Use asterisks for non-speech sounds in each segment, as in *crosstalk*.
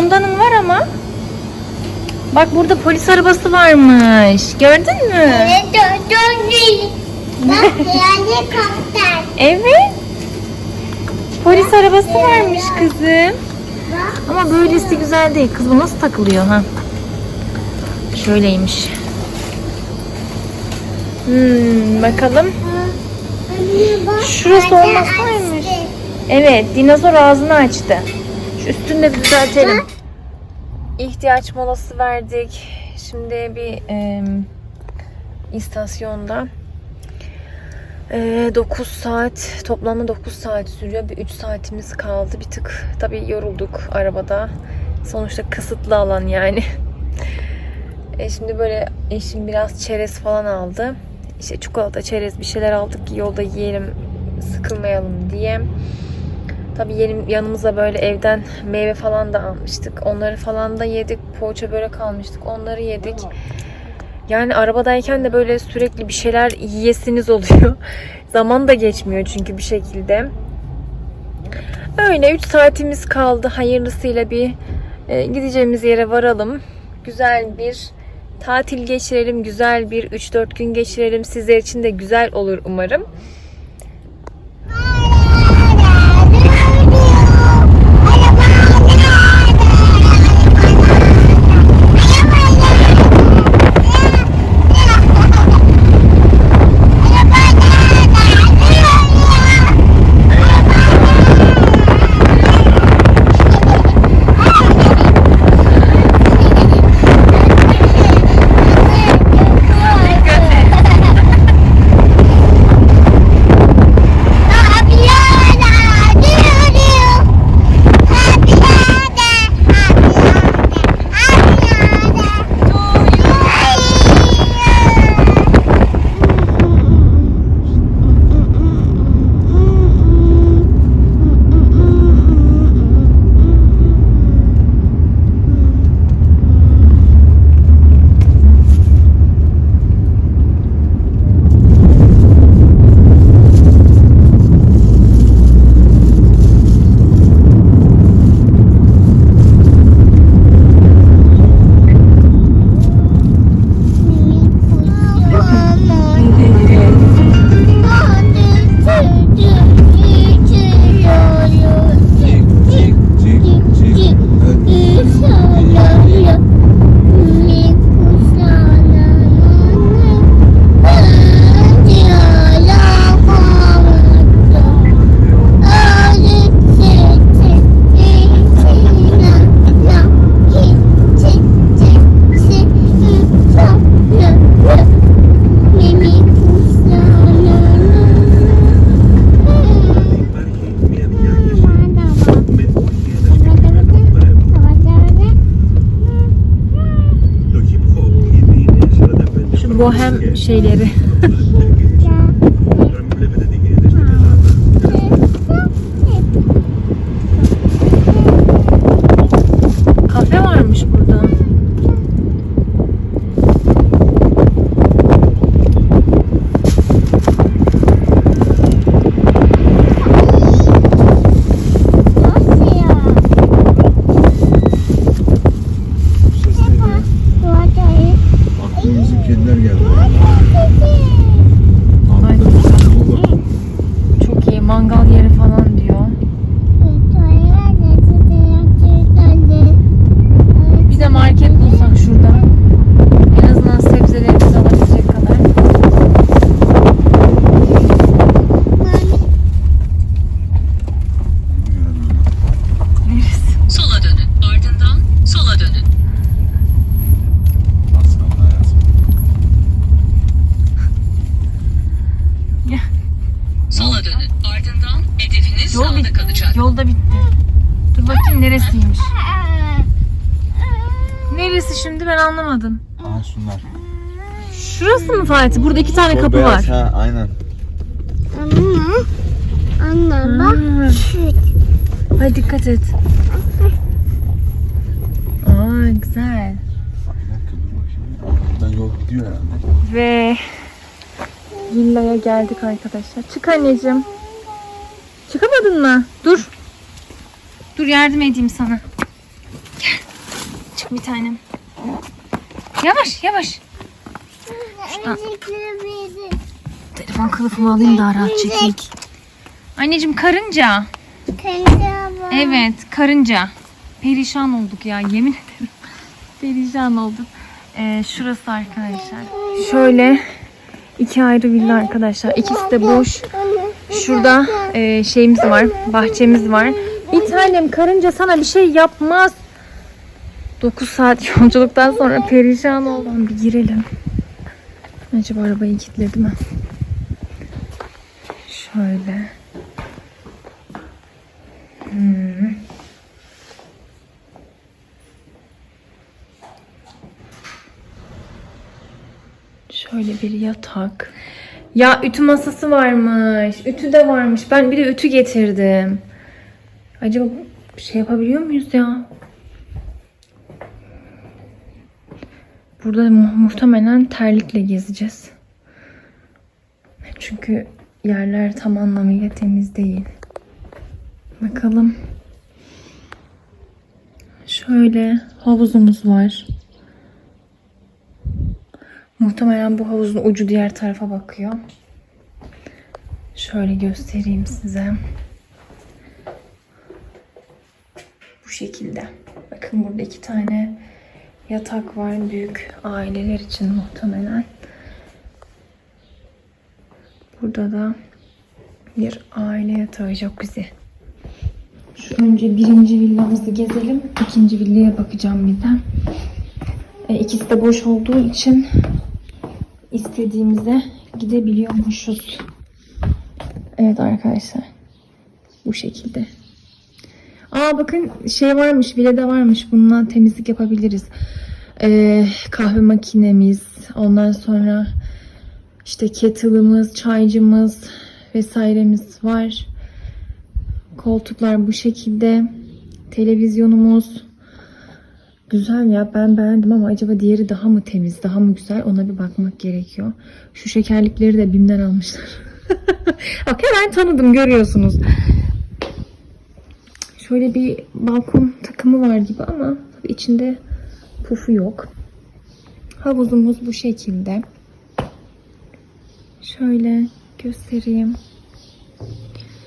Ondanın var ama. Bak burada polis arabası varmış. Gördün mü? Evet, iyi. Bak, helikopter. Evet. Polis arabası varmış kızım. Ama böylesi güzel değil. Kız bu nasıl takılıyor ha? Şöyleymiş. Hmm, bakalım. Şurası olmasaymış. Evet, dinozor ağzını açtı. Üstünü de bir düzeltelim. İhtiyaç molası verdik. Şimdi bir e, istasyonda e, 9 saat, toplamda 9 saat sürüyor. Bir 3 saatimiz kaldı. Bir tık tabii yorulduk arabada. Sonuçta kısıtlı alan yani. E, şimdi böyle eşim biraz çerez falan aldı. İşte çikolata, çerez bir şeyler aldık ki yolda yiyelim, sıkılmayalım diye. Tabii yeni, yanımıza böyle evden meyve falan da almıştık. Onları falan da yedik. Poğaça börek almıştık. Onları yedik. Yani arabadayken de böyle sürekli bir şeyler yiyesiniz oluyor. *laughs* Zaman da geçmiyor çünkü bir şekilde. Öyle 3 saatimiz kaldı. Hayırlısıyla bir e, gideceğimiz yere varalım. Güzel bir tatil geçirelim. Güzel bir 3-4 gün geçirelim. Sizler için de güzel olur umarım. Bohem şeyleri. *laughs* Kafe varmış burada. Aklıma bizim kediler geldi. Ay. Çok iyi. Mangal yeri falan diyor. Bir de market bulsak şurada. En azından sebzelerimizi alabilecek kadar. Neresi? Sola dönün. Ardından sola dönün. Sola dönün. Ardından hedefiniz Yol sağda bitti. kalacak. Yolda bitti. Dur bakayım neresiymiş. Neresi şimdi ben anlamadım. Aa şunlar. Şurası mı Fatih? Burada iki tane kapı beyaz, var. Ha aynen. Anne bak. Hmm. Ay dikkat et. Aa güzel. Buradan yol gidiyor herhalde. Ve villaya geldik arkadaşlar. Çık anneciğim. Çıkamadın mı? Dur. Dur yardım edeyim sana. Bir tanem. Yavaş yavaş. Telefon kılıfımı alayım daha rahat çekeyim. Anneciğim karınca. Kendi ama. Evet karınca. Perişan olduk ya yemin *laughs* ederim. Perişan olduk. Ee, şurası arkadaşlar. Şöyle iki ayrı villa arkadaşlar. İkisi de boş. Şurada e, şeyimiz var. Bahçemiz var. Bir tanem karınca sana bir şey yapmaz. 9 saat *laughs* yolculuktan sonra perişan oldum. Bir girelim. Acaba arabayı kilitledi mi? Şöyle. Hmm. Şöyle bir yatak. Ya ütü masası varmış. Ütü de varmış. Ben bir de ütü getirdim. Acaba şey yapabiliyor muyuz ya? Burada mu- muhtemelen terlikle gezeceğiz. Çünkü yerler tam anlamıyla temiz değil. Bakalım. Şöyle havuzumuz var. Muhtemelen bu havuzun ucu diğer tarafa bakıyor. Şöyle göstereyim size. Bu şekilde. Bakın burada iki tane yatak var. Büyük aileler için muhtemelen. Burada da bir aile yatağı jacuzzi. Şu önce birinci villamızı gezelim. İkinci villaya bakacağım bir de. E, ikisi de boş olduğu için istediğimize gidebiliyormuşuz. Evet arkadaşlar. Bu şekilde. Aa bakın şey varmış, vilede varmış. Bundan temizlik yapabiliriz. Ee, kahve makinemiz, ondan sonra işte kettle'ımız, çaycımız vesairemiz var. Koltuklar bu şekilde. Televizyonumuz. Güzel ya ben beğendim ama acaba diğeri daha mı temiz, daha mı güzel ona bir bakmak gerekiyor. Şu şekerlikleri de BİM'den almışlar. *laughs* Bak hemen tanıdım görüyorsunuz. Şöyle bir balkon takımı var gibi ama tabii içinde pufu yok. Havuzumuz bu şekilde. Şöyle göstereyim.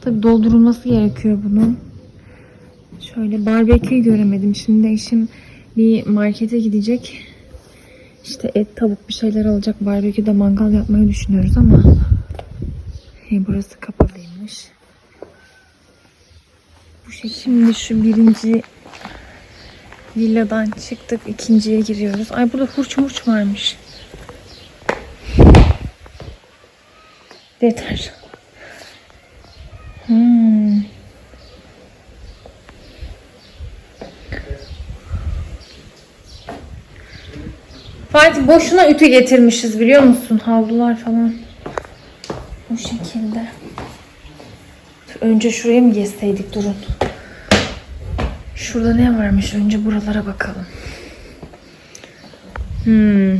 Tabii doldurulması gerekiyor bunun. Şöyle barbekü göremedim. Şimdi eşim bir markete gidecek. İşte et, tavuk bir şeyler alacak. Barbeküde mangal yapmayı düşünüyoruz ama hey, burası kapalıymış. Bu şekilde. Şimdi şu birinci villadan çıktık. ikinciye giriyoruz. Ay burada hurç murç varmış. Yeter. Hmm. Fatih boşuna ütü getirmişiz biliyor musun? Havlular falan. Bu şekilde. Önce şuraya mı gezseydik durun. Şurada ne varmış? Önce buralara bakalım. Hmm.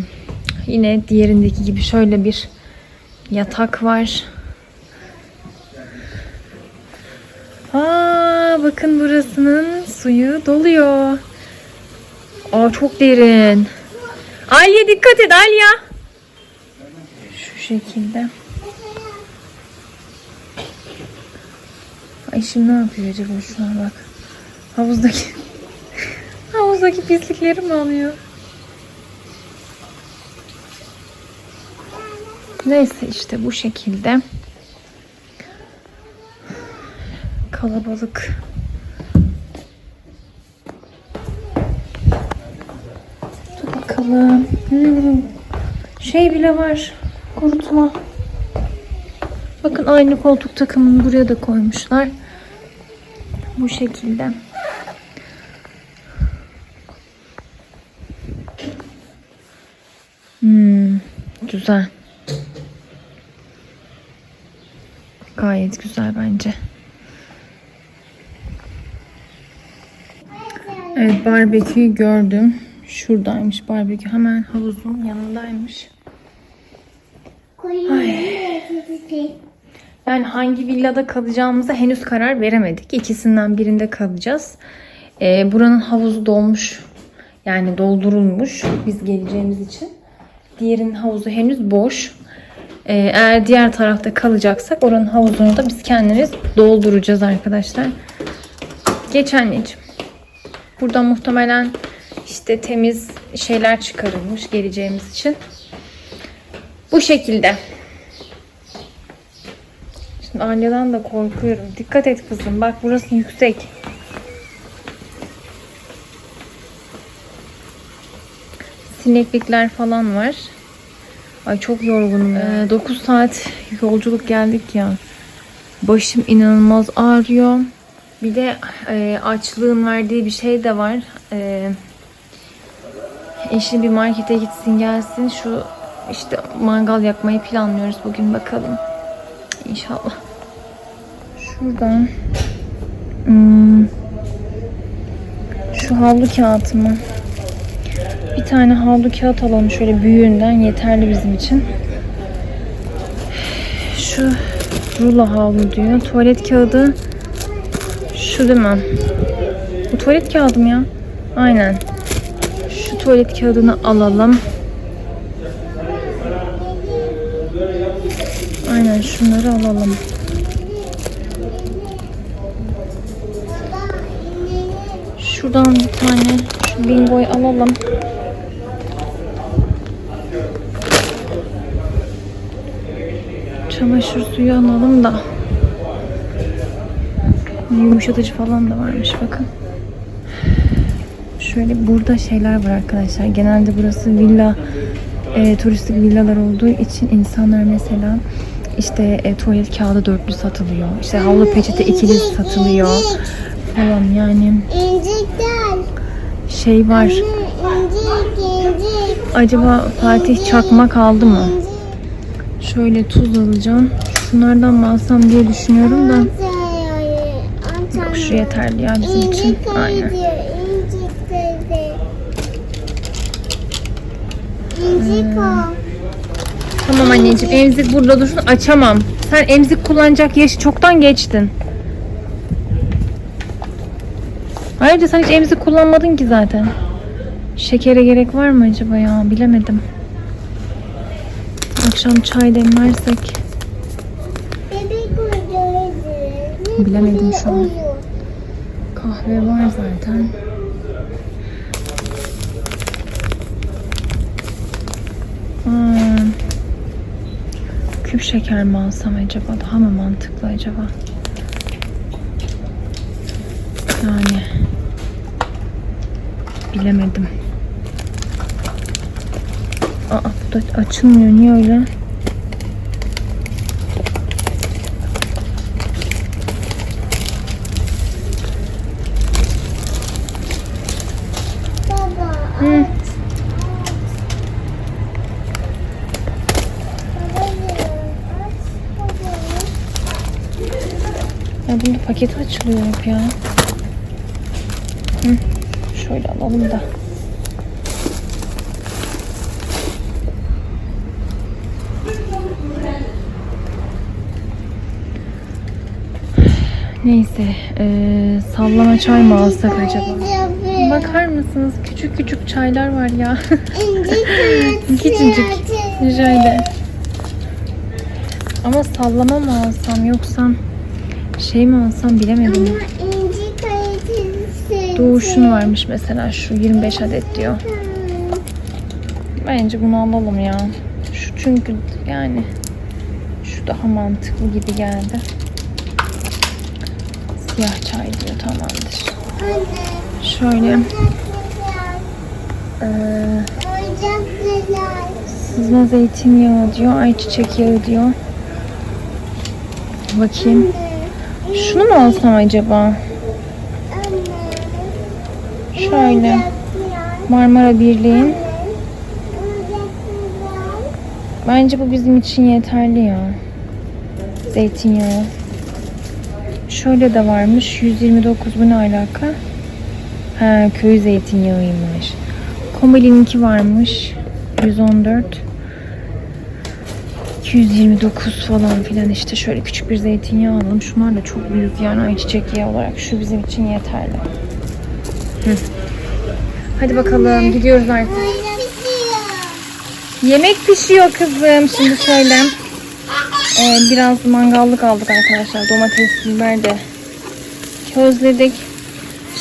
Yine diğerindeki gibi şöyle bir yatak var. Aa, bakın burasının suyu doluyor. Aa çok derin. Alya dikkat et Alya. Şu şekilde. Ay şimdi ne yapıyor acaba şuna bak. Havuzdaki havuzdaki pislikleri mi alıyor? Neyse işte bu şekilde. Kalabalık. Dur bakalım. Hmm. Şey bile var. Kurutma. Bakın aynı koltuk takımını buraya da koymuşlar. Bu şekilde. Hmm, güzel. Gayet güzel bence. Evet barbeküyü gördüm. Şuradaymış barbekü. Hemen havuzun yanındaymış. Koyun. Yani hangi villada kalacağımıza henüz karar veremedik. İkisinden birinde kalacağız. Ee, buranın havuzu dolmuş. Yani doldurulmuş biz geleceğimiz için. Diğerinin havuzu henüz boş. Ee, eğer diğer tarafta kalacaksak oranın havuzunu da biz kendimiz dolduracağız arkadaşlar. Geç anneciğim. Burada muhtemelen işte temiz şeyler çıkarılmış geleceğimiz için. Bu şekilde. Şimdi Alya'dan da korkuyorum. Dikkat et kızım. Bak burası yüksek. Sineklikler falan var. Ay çok yorgunum. ya. 9 saat yolculuk geldik ya. Başım inanılmaz ağrıyor. Bir de e, açlığın verdiği bir şey de var. E, eşim bir markete gitsin gelsin. Şu işte mangal yakmayı planlıyoruz bugün bakalım. İnşallah. Şuradan hmm, şu havlu kağıtı mı? Bir tane havlu kağıt alalım şöyle büyüğünden yeterli bizim için. Şu rulo havlu diyor. Tuvalet kağıdı şu değil mi? Bu tuvalet kağıdı mı ya? Aynen. Şu tuvalet kağıdını alalım. Aynen şunları alalım. Şuradan bir tane şu bingoyu alalım. Çamaşır suyu alalım da. Yumuşatıcı falan da varmış bakın. Şöyle burada şeyler var arkadaşlar. Genelde burası villa e, turistik villalar olduğu için insanlar mesela işte e, tuvalet kağıdı dörtlü satılıyor. İşte havlu peçete ikili satılıyor falan yani şey var. Acaba Fatih çakmak aldı mı? Şöyle tuz alacağım. Şunlardan mı alsam diye düşünüyorum da. Yok şu yeterli ya bizim için. Aynen. o. Tamam anneciğim emzik burada dursun açamam. Sen emzik kullanacak yaşı çoktan geçtin. Ayrıca sen hiç emzik kullanmadın ki zaten. Şekere gerek var mı acaba ya bilemedim. Akşam çay demlersek. Bilemedim şu an. Kahve var zaten. Hmm. Küp şeker mi alsam acaba? Daha mı mantıklı acaba? Yani bilemedim. Aa bu da açılmıyor. Niye öyle? Hı. Ya bunun paketi açılıyor hep ya. Hı. Şöyle alalım da. Neyse, eee, sallama çay mı alsak acaba? Bakar mısınız? Küçük küçük çaylar var ya. *laughs* Küçücük. Şöyle. Ama sallama mı alsam yoksa şey mi alsam bilemedim. Doğuşun varmış mesela şu 25 adet diyor. Bence bunu alalım ya. Şu çünkü yani şu daha mantıklı gibi geldi. Siyah çay diyor tamamdır. Şöyle Oyuncaklar. sızma zeytinyağı diyor, ayçiçek yağı diyor. Bakayım. Şunu mu alsam acaba? Şöyle. Marmara Birliği'nin. Bence bu bizim için yeterli ya. Zeytinyağı. Şöyle de varmış. 129 bu ne alaka? Ha köy zeytinyağıymış. Komali'ninki varmış. 114. 229 falan filan işte şöyle küçük bir zeytinyağı alalım. Şunlar da çok büyük yani ayçiçek yağı olarak şu bizim için yeterli. Hı. Hadi bakalım gidiyoruz artık. Yemek pişiyor kızım. Şimdi şöyle e, biraz mangallık aldık arkadaşlar. Domates, biber de közledik.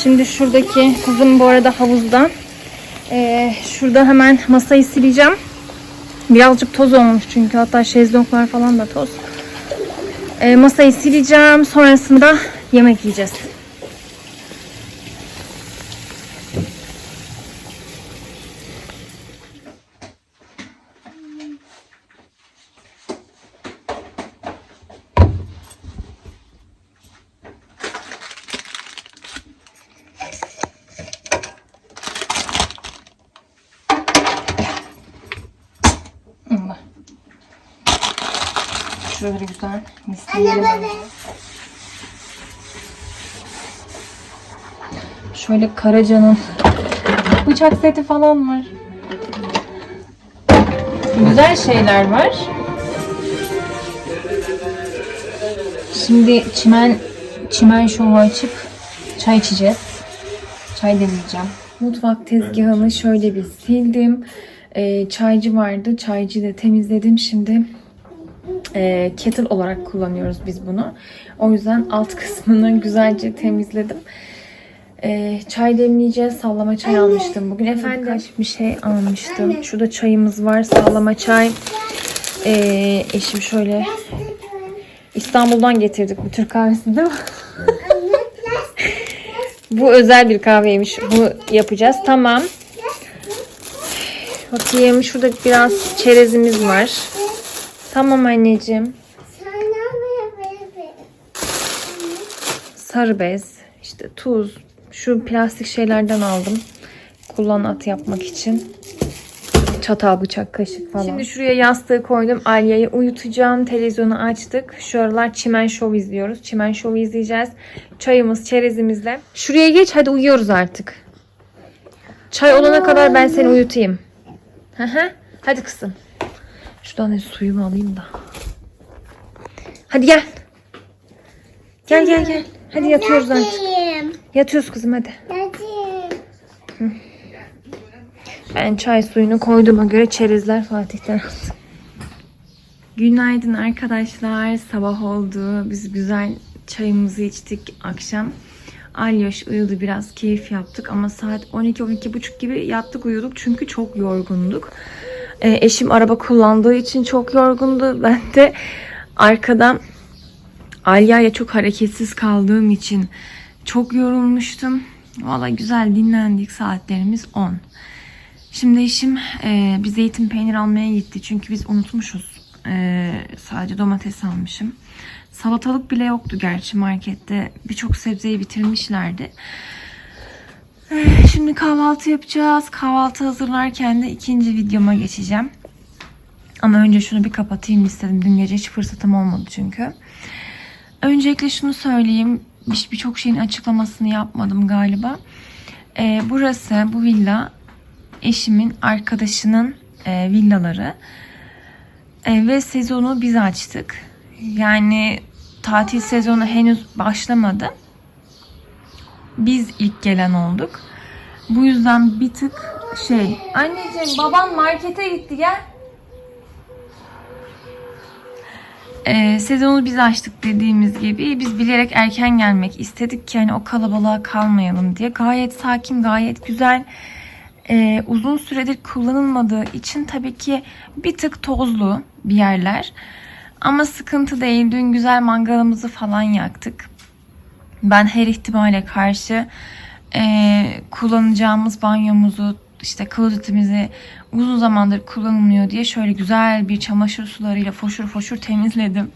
Şimdi şuradaki kızım bu arada havuzda. E, şurada hemen masayı sileceğim. Birazcık toz olmuş çünkü hatta şezlonglar falan da toz. E, masayı sileceğim. Sonrasında yemek yiyeceğiz. Allah. Şöyle güzel Anne misleyelim. Şöyle Karaca'nın bıçak seti falan var. Güzel şeyler var. Şimdi çimen çimen şovu açıp çay içeceğiz. Çay demleyeceğim. Mutfak tezgahını şöyle bir sildim. Ee, çaycı vardı. Çaycıyı da temizledim. Şimdi e, kettle olarak kullanıyoruz biz bunu. O yüzden alt kısmını *laughs* güzelce temizledim. Ee, çay demleyeceğiz. Sallama çay almıştım bugün. Efendim birkaç bir şey almıştım. Şurada çayımız var. Sallama çay. Ee, eşim şöyle İstanbul'dan getirdik bu Türk kahvesi değil mi? bu özel bir kahveymiş. Bu yapacağız. Tamam. Bakayım şurada biraz çerezimiz var. Tamam anneciğim. Sarı bez, işte tuz, şu plastik şeylerden aldım. Kullanat yapmak için. Çatal, bıçak, kaşık falan. Şimdi şuraya yastığı koydum. Alya'yı uyutacağım. Televizyonu açtık. Şu aralar Çimen Show izliyoruz. Çimen Show izleyeceğiz. Çayımız, çerezimizle. Şuraya geç hadi uyuyoruz artık. Çay olana kadar ben seni uyutayım. Hadi kızım. Şuradan da suyumu alayım da. Hadi gel. Gel gel gel. Hadi yatıyoruz artık. Yatıyoruz kızım hadi. Yatayım. Ben çay suyunu koyduğuma göre çerezler Fatih'ten aldım. Günaydın arkadaşlar. Sabah oldu. Biz güzel çayımızı içtik akşam. Alyoş uyudu biraz keyif yaptık ama saat 12-12.30 gibi yattık uyuduk çünkü çok yorgunduk. Ee, eşim araba kullandığı için çok yorgundu. *laughs* Ben de arkadan Alya'ya çok hareketsiz kaldığım için çok yorulmuştum. Valla güzel dinlendik saatlerimiz 10. Şimdi eşim e, bir zeytin peynir almaya gitti. Çünkü biz unutmuşuz. E, sadece domates almışım. Salatalık bile yoktu gerçi markette. Birçok sebzeyi bitirmişlerdi. E, şimdi kahvaltı yapacağız. Kahvaltı hazırlarken de ikinci videoma geçeceğim. Ama önce şunu bir kapatayım istedim. Dün gece hiç fırsatım olmadı çünkü. Öncelikle şunu söyleyeyim. Bir- Birçok şeyin açıklamasını yapmadım galiba. E, burası, bu villa eşimin arkadaşının e, villaları. E, ve sezonu biz açtık. Yani tatil sezonu henüz başlamadı. Biz ilk gelen olduk. Bu yüzden bir tık şey. Anneciğim babam markete gitti gel. Ee, sezonu biz açtık dediğimiz gibi biz bilerek erken gelmek istedik ki hani o kalabalığa kalmayalım diye. Gayet sakin, gayet güzel. Ee, uzun süredir kullanılmadığı için tabii ki bir tık tozlu bir yerler. Ama sıkıntı değil. Dün güzel mangalımızı falan yaktık. Ben her ihtimale karşı e, kullanacağımız banyomuzu işte klozetimizi uzun zamandır kullanılmıyor diye şöyle güzel bir çamaşır sularıyla foşur foşur temizledim.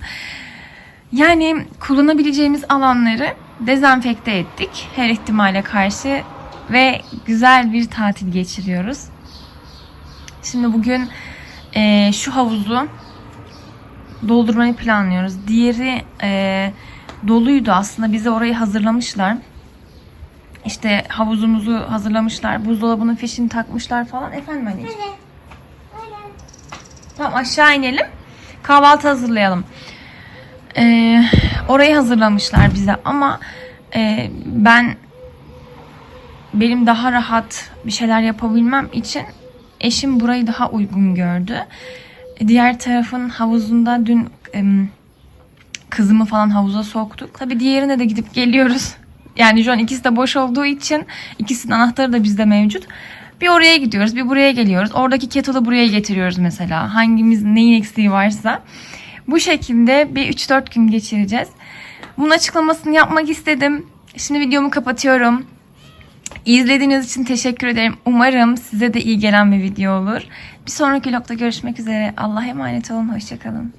Yani kullanabileceğimiz alanları dezenfekte ettik her ihtimale karşı ve güzel bir tatil geçiriyoruz. Şimdi bugün e, şu havuzu doldurmayı planlıyoruz. Diğeri e, doluydu aslında bize orayı hazırlamışlar. İşte havuzumuzu hazırlamışlar. Buzdolabının fişini takmışlar falan. Efendim anneciğim. Tamam aşağı inelim. Kahvaltı hazırlayalım. Ee, orayı hazırlamışlar bize ama e, ben benim daha rahat bir şeyler yapabilmem için eşim burayı daha uygun gördü. Diğer tarafın havuzunda dün kızımı falan havuza soktuk. Tabii diğerine de gidip geliyoruz. Yani şu an ikisi de boş olduğu için ikisinin anahtarı da bizde mevcut. Bir oraya gidiyoruz, bir buraya geliyoruz. Oradaki kettle'ı buraya getiriyoruz mesela. Hangimiz neyin eksiği varsa. Bu şekilde bir 3-4 gün geçireceğiz. Bunun açıklamasını yapmak istedim. Şimdi videomu kapatıyorum. İzlediğiniz için teşekkür ederim. Umarım size de iyi gelen bir video olur. Bir sonraki vlogda görüşmek üzere. Allah'a emanet olun. Hoşçakalın.